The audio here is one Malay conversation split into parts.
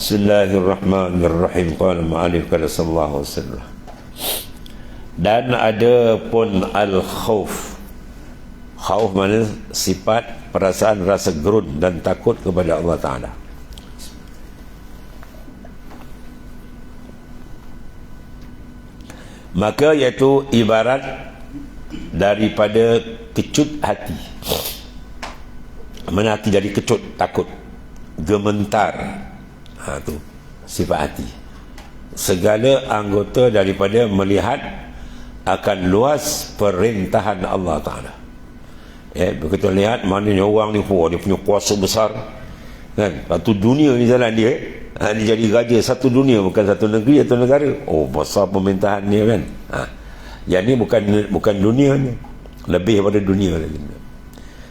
Bismillahirrahmanirrahim. Qala ma'alif kala sallallahu alaihi Dan ada pun al-khawf. Khawf mana? Sifat perasaan rasa gerun dan takut kepada Allah Ta'ala. Maka iaitu ibarat daripada kecut hati. Mana hati jadi kecut, takut Gementar. Ha, tu sifat hati. Segala anggota daripada melihat akan luas perintahan Allah Ta'ala. Ya, begitu lihat mana orang ni oh, dia punya kuasa besar. Kan? Satu dunia ni jalan dia ha, dia jadi raja satu dunia bukan satu negeri atau negara. Oh besar pemerintahan ni kan? Ha. yang ni bukan bukan dunia ni. Lebih daripada dunia lagi.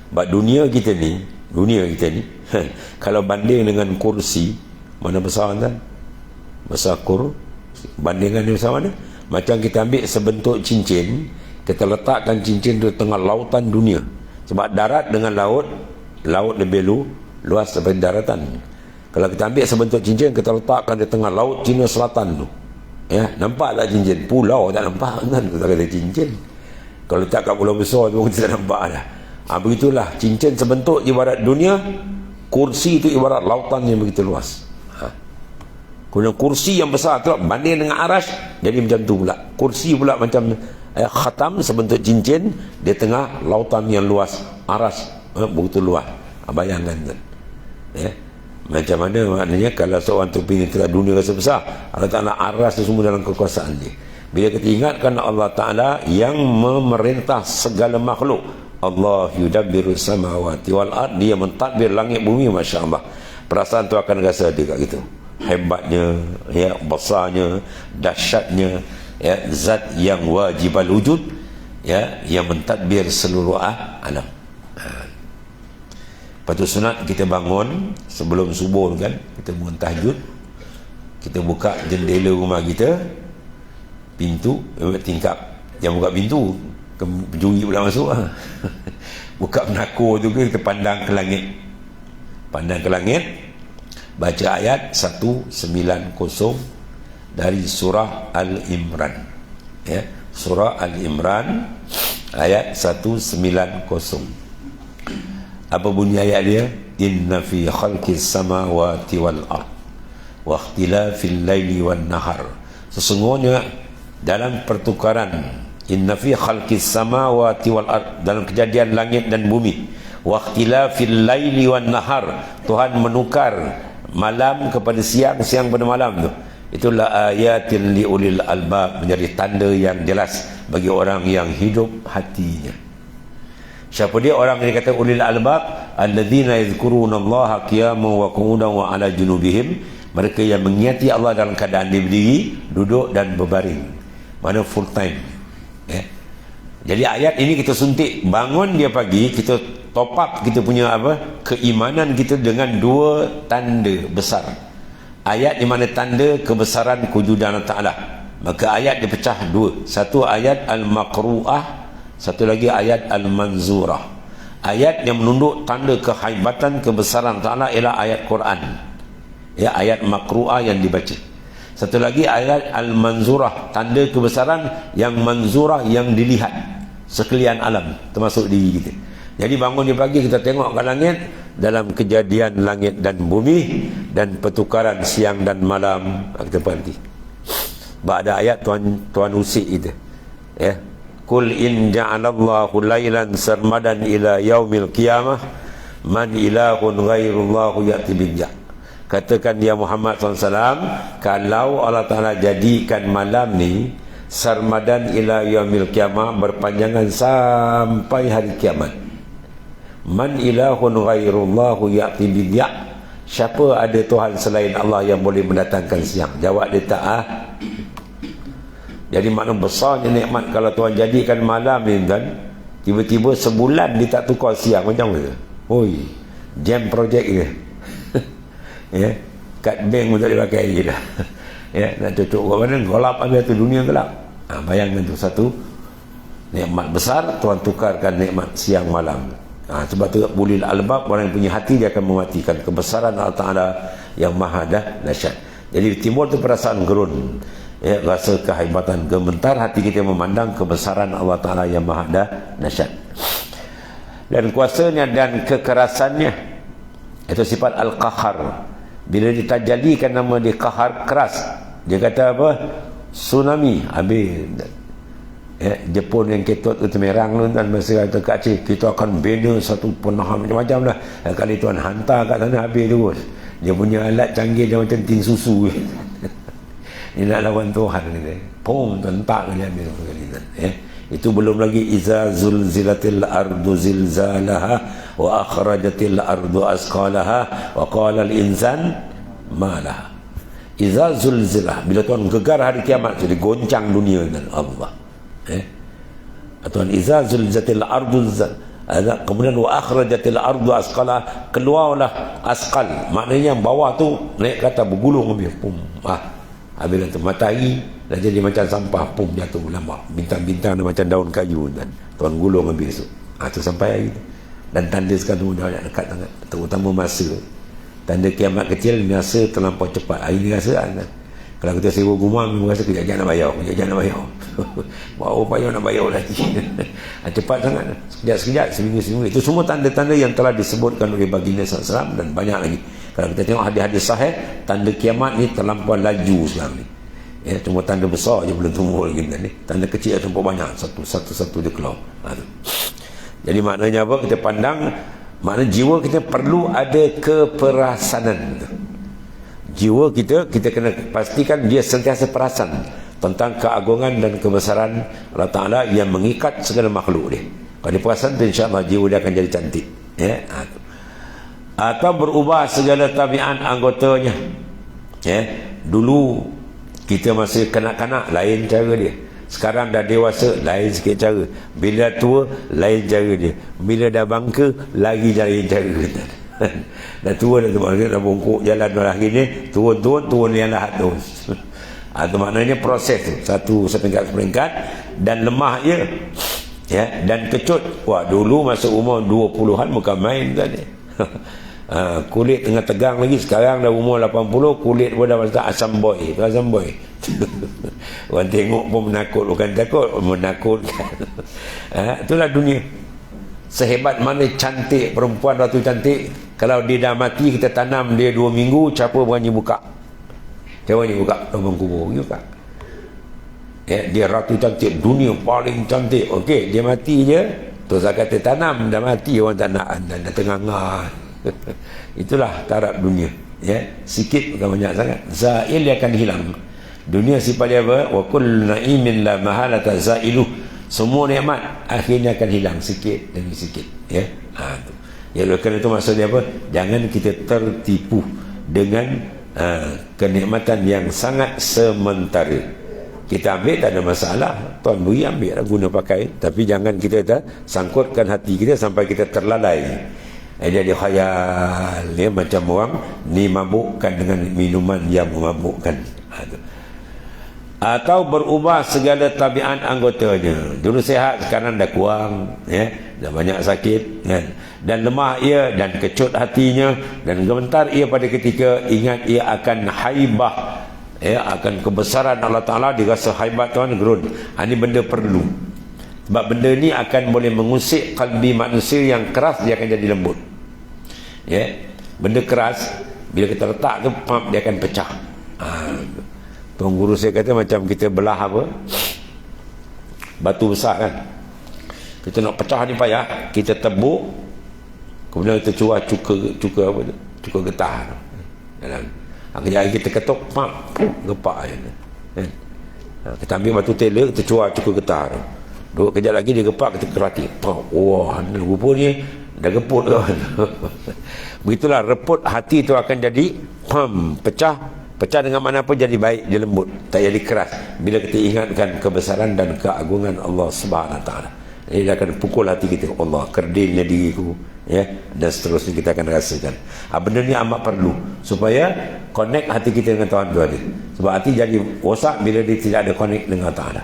Sebab dunia kita ni dunia kita ni kalau banding dengan kursi mana besar kan besar kur bandingkan dia besar mana? Macam kita ambil sebentuk cincin kita letakkan cincin di tengah lautan dunia. Sebab darat dengan laut laut lebih lu luas daripada daratan. Kalau kita ambil sebentuk cincin kita letakkan di tengah laut Cina Selatan tu. Ya nampak tak cincin? Pulau tak nampak kan kita kata cincin. Kalau tak kat pulau besar tu kita tak nampak dah ha, begitulah cincin sebentuk ibarat dunia kursi itu ibarat lautan yang begitu luas Kemudian kursi yang besar tu banding dengan aras jadi macam tu pula. Kursi pula macam eh, khatam sebentuk cincin di tengah lautan yang luas. Aras eh, begitu luas. Ah, bayangkan tu. Ya. Macam mana maknanya kalau seorang tu ingin telah dunia rasa besar Allah Ta'ala aras tu semua dalam kekuasaan dia bila kita ingatkan Allah Ta'ala yang memerintah segala makhluk Allah yudabbiru samawati wal ard. Dia mentadbir langit bumi Masya Allah perasaan tu akan rasa dia kat gitu hebatnya ya besarnya dahsyatnya ya zat yang wajib wujud ya yang mentadbir seluruh ah, alam. Ha. Patu sunat kita bangun. Sebelum subuh kan kita bangun tahajud. Kita buka jendela rumah kita. Pintu eh, tingkap. Yang buka pintu penjuri pula masuk ha. buka penakor tu kita pandang ke langit? Pandang ke langit. Baca ayat 190 dari surah Al-Imran. Ya surah Al-Imran ayat 190 apa bunyi ayat dia? Inna fi khalqis samawati wal ard wa ikhtilafil laili wan nahar. Sesungguhnya dalam pertukaran inna fi khalqis samawati wal ard. Dalam kejadian langit dan bumi. Wa ikhtilafil laili wan nahar. Tuhan menukar malam kepada siang siang pada malam tu. Itulah ayatin liulil albab. Menjadi tanda yang jelas bagi orang yang hidup hatinya. Siapa dia? Orang yang kata ulil albab. Alladzina yadhkuruna allaha qiyaman wa qu'udan wa ala junubihim. Mereka yang mengingati Allah dalam keadaan dia berdiri duduk dan berbaring. Mana full time jadi ayat ini kita suntik. Bangun dia pagi kita top up kita punya apa keimanan kita dengan dua tanda besar. Ayat di mana tanda kebesaran kewujudan Taala. Maka ayat dipecah dua. Satu ayat al-maqru'ah satu lagi ayat al-manzurah. Ayat yang menunduk tanda kehebatan kebesaran Taala ialah ayat Quran. Ya ayat maqru'ah yang dibaca satu lagi ayat al-manzurah tanda kebesaran yang manzurah yang dilihat sekalian alam termasuk diri kita jadi bangun di pagi kita tengok ke langit dalam kejadian langit dan bumi dan pertukaran siang dan malam ah, kita berhenti. Ba'da ayat tuan tuan usik itu. Ya. Kul in ja'alallahu lailan sarmadan ila yaumil qiyamah man ilahun ghairullahu ya'ti bijja. Katakan dia Muhammad SAW Kalau Allah Ta'ala jadikan malam ni Sarmadan ila yaumil kiamah Berpanjangan sampai hari kiamat Man ilahun ghairullahu ya'ti bidya' Siapa ada Tuhan selain Allah yang boleh mendatangkan siang? Jawab dia tak ah. Jadi makna besarnya nikmat kalau Tuhan jadikan malam ni kan Tiba-tiba sebulan dia tak tukar siang macam mana? Oi, jam project dia Ya, kat bank pun tak dipakai je dah Ya, nak cocok ke mana? Gelap habis tu dunia gelap. Ha, Bayangkan tu satu. Nikmat besar Tuhan tukarkan nikmat siang malam. Ha, sebab tu ulil albab orang yang punya hati dia akan mematikan kebesaran Allah Ta'ala yang maha dah dahsyat. Jadi timbul tu perasaan gerun. Ya, rasa kehebatan gementar hati kita memandang kebesaran Allah Ta'ala yang maha dah dahsyat. Dan kuasanya dan kekerasannya itu sifat al-qahar bila ditajalikan nama dia kahar keras dia kata apa? Tsunami. Habis ya, Jepun yang ketut tu merang tu dan masa kata kat cik kita akan bina satu penahan macam-macam lah ya, kali tuan hantar kat sana habis terus dia punya alat canggih dia macam tin susu. Dia nak lawan Tuhan kata. pum tentak dia ambil kali tu. Itu belum lagi iza zulzilatil ardu zilzalaha wa akhrajatil ardu asqalaha wa qala al insan malaha. Iza zulzilah bila Tuhan gegar hari kiamat jadi goncang dunia dan Allah. Eh? Atau iza zulzatil ardu ada kemudian wa akhrajatil ardu asqala keluarlah asqal. Maknanya yang bawah tu naik kata bergulung habis pum ah. Habis tu matahari dah jadi macam sampah pum jatuh lama bintang-bintang macam daun kayu dan tuan gulung habis tu. Ah tu sampai hari tu. Dan tanda sekarang tu dah dekat sangat. Terutama masa. Tanda kiamat kecil masa terlampau cepat. Hari ni rasa kan? Kalau kita sewa rumah memang rasa kejap-kejap nak bayar. Kejap-kejap nak bayar. Bawa bayar nak bayar lagi? Ah, cepat sangat. Sekejap-sekejap seminggu-seminggu. Itu semua tanda-tanda yang telah disebutkan oleh baginda SAW dan banyak lagi. Kalau kita tengok hadis-hadis sahih tanda kiamat ni terlampau laju sekarang ni ya, cuma tanda besar je belum tumbuh lagi ni. tanda kecil terlampau banyak satu-satu dia keluar ha, jadi maknanya apa kita pandang makna jiwa kita perlu ada keperasanan jiwa kita kita kena pastikan dia sentiasa perasan tentang keagungan dan kebesaran Allah Ta'ala yang mengikat segala makhluk dia kalau dia perasan tu insyaAllah jiwa dia akan jadi cantik ya? Ha, atau berubah segala tabiat anggotanya ya? dulu kita masih kanak-kanak lain cara dia. Sekarang dah dewasa lain sikit cara. Bila tua lain cara dia. Bila dah bangka lagi lain cara. Dah tua dah tu maksudnya dah bongkok jalan dah ni turun-turun turun yang lahat tu. Itu maknanya proses tu. Satu seperingkat-seperingkat dan lemah je ya dan kecut. Wah dulu masa umur 20-an bukan main tadi ha, kulit tengah tegang lagi. Sekarang dah umur 80 kulit pun dah macam asam boy. Itu asam boy. Orang tengok pun menakut. Bukan takut menakutkan ha, itulah dunia. Sehebat mana cantik perempuan ratu cantik. Kalau dia dah mati kita tanam dia dua minggu siapa berani buka? Siapa berani buka? Lubang kubur juga ya, dia ratu cantik dunia paling cantik. Okey dia mati je terus saya kata tanam dah mati orang tak nak. Dah, dah tengah itulah taraf dunia ya. Sikit bukan banyak sangat. Zail dia akan hilang. Dunia sifat dia apa? Wa kullu na'imin la mahalata zailuh semua nikmat akhirnya akan hilang sikit demi sikit ya. Ha tu. Ya kerana itu maksudnya apa? Jangan kita tertipu dengan uh, kenikmatan yang sangat sementara. Kita ambil tak ada masalah. Tuan beri ambil lah guna pakai. Tapi jangan kita sangkutkan hati kita sampai kita terlalai eh, dia khayal. Ya, macam orang ni mabukkan dengan minuman yang memabukkan. Ha, atau berubah segala tabiat anggotanya. Dulu sehat sekarang dah kurang ya. Dah banyak sakit kan dan lemah ia dan kecut hatinya. Dan gemetar ia pada ketika ingat ia akan haibah ya akan kebesaran Allah Taala dirasa haibat tuan gerun. Ha, ini benda perlu. Sebab benda ni akan boleh mengusik kalbi manusia yang keras dia akan jadi lembut ya. Benda keras bila kita letak tu pump dia akan pecah. Ha, Tuan guru saya kata macam kita belah apa Batu besar kan. Kita nak pecah ni payah Kita tebuk Kemudian kita cuba cuka cuka apa tu Cuka getah Dalam. Kejap kita ketuk Pak Gepak je kan? Kita ambil batu tela Kita cuba cuka getah tu. Dua kejap lagi dia gepak Kita kerati. Pak Wah Rupanya Dah geput kan Begitulah reput hati tu akan jadi Pam Pecah Pecah dengan mana pun jadi baik, dia lembut, tak jadi keras. Bila kita ingatkan kebesaran dan keagungan Allah Subhanahu taala. Ini akan pukul hati kita, Allah kerdilnya diriku, ya. Dan seterusnya kita akan rasakan. Ha, benda ni amat perlu supaya connect hati kita dengan Tuhan tu. Sebab hati jadi rosak bila dia tidak ada connect dengan Taala.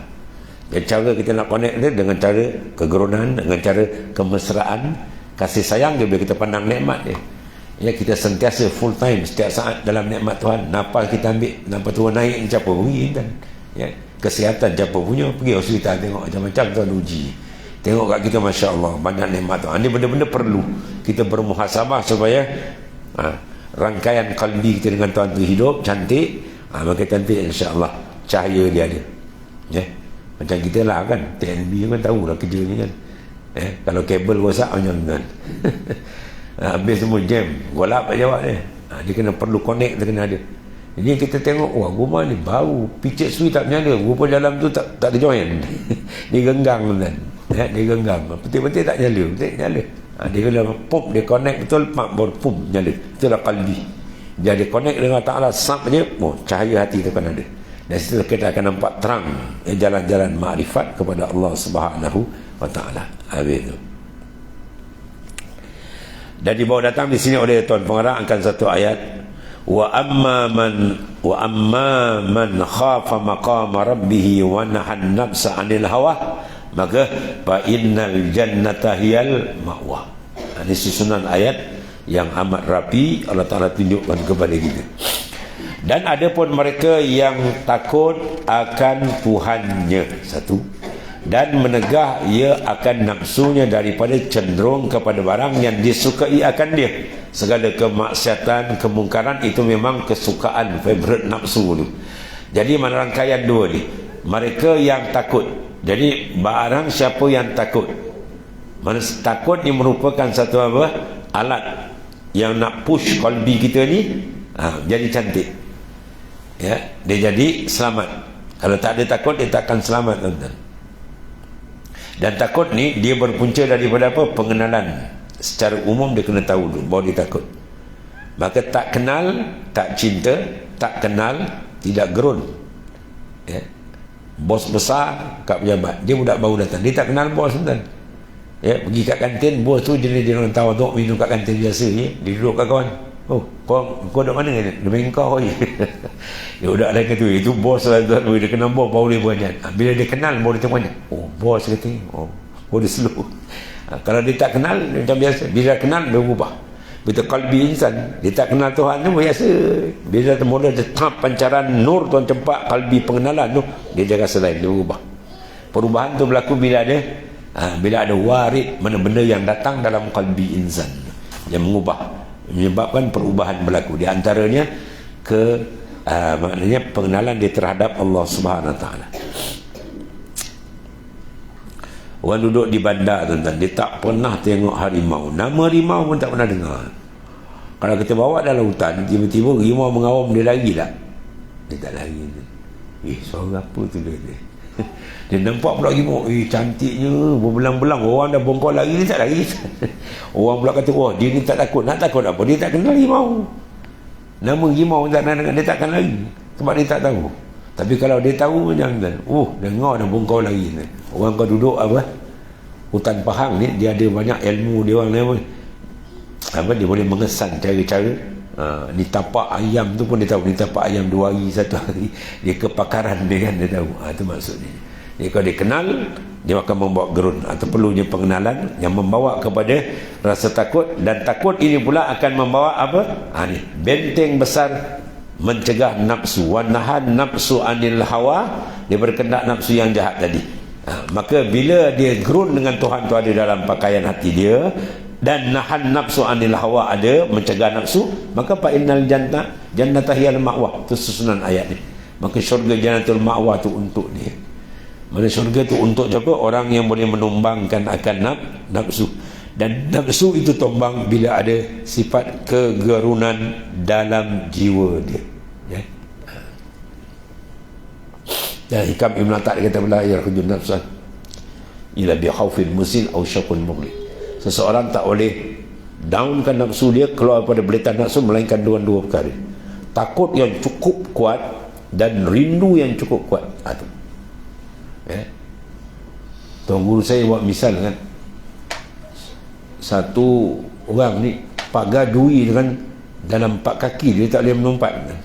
Dan cara kita nak connect dia dengan cara kegerunan, dengan cara kemesraan, kasih sayang dia bila kita pandang nikmat dia. Ya kita sentiasa full time setiap saat dalam nikmat Tuhan. Nafas kita ambil nafas Tuhan naik siapa pergi kan? Ya kesihatan siapa punya pergi hospital tengok macam-macam Tuhan uji. Tengok kat kita Masya Allah banyak nikmat Tuhan. Ini benda-benda perlu kita bermuhasabah supaya ha, rangkaian kalbi kita dengan Tuhan itu hidup cantik. Ha, maka cantik insya Allah cahaya dia ada. Ya macam kita lah kan? TNB kan tahu lah kerja ni kan eh, kalau kabel rosak macam kan habis semua jam golap tak jawab dia. Ha, dia kena perlu connect dia kena ada. Jadi kita tengok wah rumah ni bau. Picit sui tak menyala. Rupa dalam tu tak tak ada join dia genggang kan eh, dia genggang. Betul-betul tak nyala betul nyala. Ha, dia kena pump dia connect betul pak baru pump nyala. Itulah kalbi. Jadi connect dengan Allah sap je oh, cahaya hati tu kan ada dan setelah kita akan nampak terang eh, jalan-jalan makrifat kepada Allah Subhanahu wa taala. Habis itu. Dan di bawah datang di sini oleh tuan pengarah angkat satu ayat wa amma man wa amma man khafa maqama rabbih wa nahan nafsa 'anil hawa maka fa innal jannata hiyal ma'wa. Ini susunan ayat yang amat rapi Allah Taala tunjukkan kepada kita. Dan ada pun mereka yang takut akan Tuhannya. Satu. Dan menegah ia akan nafsunya daripada cenderung kepada barang yang disukai akan dia. Segala kemaksiatan, kemungkaran itu memang kesukaan favorite nafsu tu Jadi mana rangkaian dua ni? Mereka yang takut. Jadi barang siapa yang takut? Mana takut ni merupakan satu apa? Alat yang nak push kolbi kita ni. Ha, Jadi cantik ya dia jadi selamat. Kalau tak ada takut dia takkan selamat tuan-tuan. Dan takut ni dia berpunca daripada apa? Pengenalan. Secara umum dia kena tahu dulu bahawa dia takut. Maka tak kenal tak cinta tak kenal tidak gerun. Ya. Bos besar kat pejabat. Dia budak baru datang. Dia tak kenal bos tuan ya pergi kat kantin bos tu jenis dia orang tahu untuk minum kat kantin biasa ya. Dia duduk kat kawan Oh, kau kau duduk mana? Demi kau je. dia budak lain kata, itu bos lah tuan. Dia kenal bos, baru dia banyak. Ha, bila dia kenal, baru dia tanya. Oh, bos kata. Oh, oh dia slow. Ha, kalau dia tak kenal, macam biasa. Bila kenal, dia berubah. Bila kalbi insan, dia tak kenal Tuhan tu biasa. Bila dia mula tetap pancaran nur Tuhan cempak kalbi pengenalan tu, dia jaga selain, dia berubah. Perubahan tu berlaku bila ada ha, bila ada warid mana benda yang datang dalam kalbi insan yang mengubah menyebabkan perubahan berlaku di antaranya ke uh, maknanya pengenalan dia terhadap Allah Subhanahu Wa Taala. Orang duduk di bandar tuan-tuan, dia tak pernah tengok harimau. Nama harimau pun tak pernah dengar. Kalau kita bawa dalam hutan, tiba-tiba harimau mengawam dia lagi tak? Dia tak lagi. Eh, suara apa tu dia? Dia nampak pula harimau, eh cantiknya, berbelang-belang. Orang dah bongkok lagi, dia tak lagi. Orang pula kata, wah dia ni tak takut. Nak takut apa? Dia tak kenal limau. Nama limau tak nak dia takkan lagi. Sebab dia tak tahu. Tapi kalau dia tahu macam tu, oh dengar dah bongkau lagi. Orang kau duduk apa? Hutan Pahang ni, dia ada banyak ilmu dia orang ni apa? apa dia boleh mengesan cara-cara ha, ni tapak ayam tu pun dia tahu ni tapak ayam dua hari satu hari dia kepakaran dia kan dia tahu. Ha, tu maksudnya. Jadi kalau dia kenal dia akan membawa gerun. Atau perlunya pengenalan yang membawa kepada rasa takut. Dan takut ini pula akan membawa apa? Ha, ni, benteng besar mencegah nafsu. Wanahan nafsu anil hawa dia berkendak nafsu yang jahat tadi. Ha, maka bila dia gerun dengan Tuhan tu ada dalam pakaian hati dia dan nahan nafsu anil hawa ada mencegah nafsu maka fa innal jannah jannata hiyal ma'wa itu susunan ayat ni maka syurga jannatul ma'wa tu untuk dia mana syurga tu untuk siapa? Orang yang boleh menumbangkan akan naf, nafsu. Dan nafsu itu tumbang bila ada sifat kegerunan dalam jiwa dia. Ya. Dan hikam Ibn Atak kata pula ya rajul nafsan ila bi khaufin musil au syaqul mughli. Seseorang tak boleh downkan nafsu dia keluar pada belitan nafsu melainkan dua-dua perkara. Takut yang cukup kuat dan rindu yang cukup kuat. Ha, eh? Tuan guru saya buat misal kan satu orang ni pagar duri dengan dalam empat kaki dia tak boleh menumpat kan?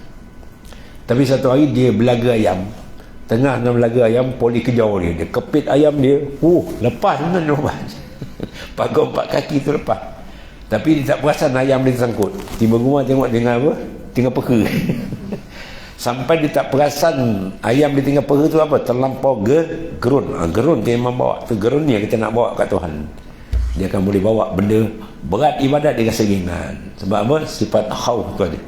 tapi satu hari dia belaga ayam tengah dalam belaga ayam poli kejauh dia dia kepit ayam dia uh, lepas kan lepas pagar empat kaki tu lepas. Tapi dia tak perasan ayam dia tersangkut. Tiba rumah tengok dengan apa? Tinggal peka. Sampai dia tak perasan ayam dia tinggal peka tu apa? Terlampau ge, gerun. Ha, gerun dia memang bawa. Tu gerun ni yang kita nak bawa kat Tuhan. Dia akan boleh bawa benda berat ibadat dia rasa ringan. Sebab apa? Sifat khawf tu ada.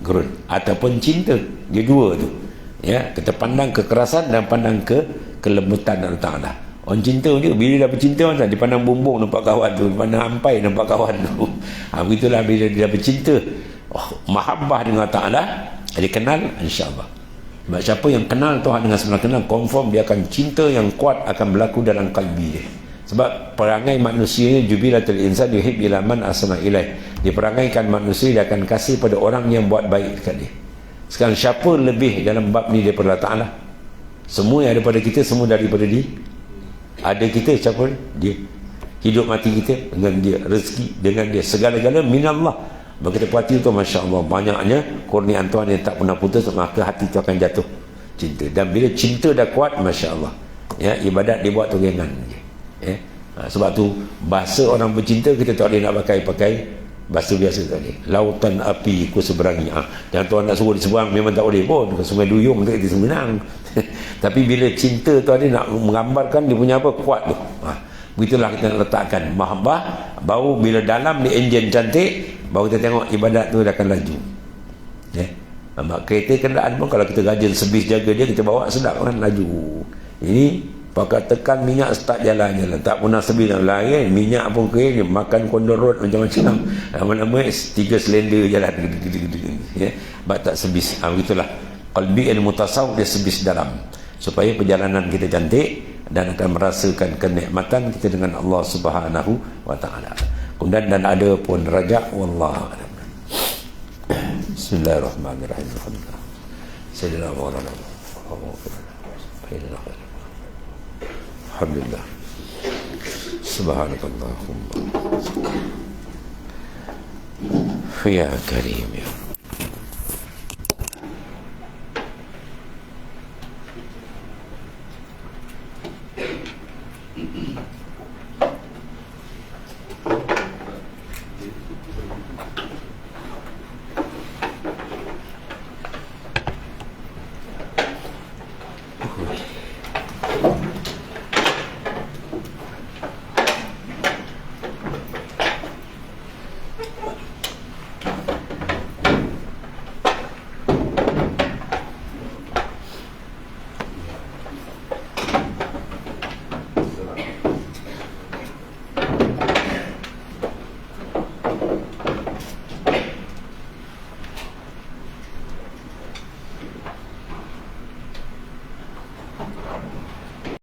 Gerun. Ataupun cinta. Dia dua tu. Ya kita pandang kekerasan dan pandang ke kelembutan Allah Ta'ala orang cinta ni bila dah bercinta macam dia pandang bumbung nampak kawan tu dia pandang ampai nampak kawan tu. Ha, begitulah bila dia dah bercinta oh, mahabbah dengan Ta'ala dia kenal insyaAllah. Sebab siapa yang kenal Tuhan dengan sebenar kenal confirm dia akan cinta yang kuat akan berlaku dalam kalbi dia. Sebab perangai manusia ni jubilatul insan yuhib ila man asana ilaih. Diperangaikan manusia dia akan kasih pada orang yang buat baik dekat dia. Sekarang siapa lebih dalam bab ni daripada Allah Ta'ala? Semua yang ada pada kita semua daripada dia ada kita siapa dia. Hidup mati kita dengan dia rezeki dengan dia. Segala-gala minallah. Maka kita perhati tu Masya Allah banyaknya kurniaan Tuhan yang tak pernah putus maka hati tu akan jatuh. Cinta. Dan bila cinta dah kuat Masya Allah ya, ibadat dibuat tu ringan ya. Ha, sebab tu bahasa orang bercinta kita tak boleh nak pakai pakai bahasa biasa tadi lautan api ku seberangi. Ha. dan tuan nak suruh di seberang memang tak boleh. Pun sungai duyung tak di semenang tapi bila cinta tu ada nak menggambarkan dia punya apa kuat tu ha. begitulah kita nak letakkan mahabbah baru bila dalam di enjin cantik baru kita tengok ibadat tu akan laju ya yeah. kereta kenderaan pun kalau kita rajin sebis jaga dia kita bawa sedap kan laju ini Pakai tekan minyak start jalan jalan. Tak pernah sebilang lain. Minyak pun kering. Makan kondor road macam-macam. Nama-nama tiga selender jalan. Ya. Bak tak sebis. Ha, begitulah. Qalbi al-mutasaww dia sebis dalam supaya perjalanan kita cantik dan akan merasakan kenikmatan kita dengan Allah Subhanahu wa taala. Kemudian dan ada pun rajak wallah. Bismillahirrahmanirrahim. Sallallahu alaihi Alhamdulillah. Subhanakallahumma. Ya Karim ya Rabb.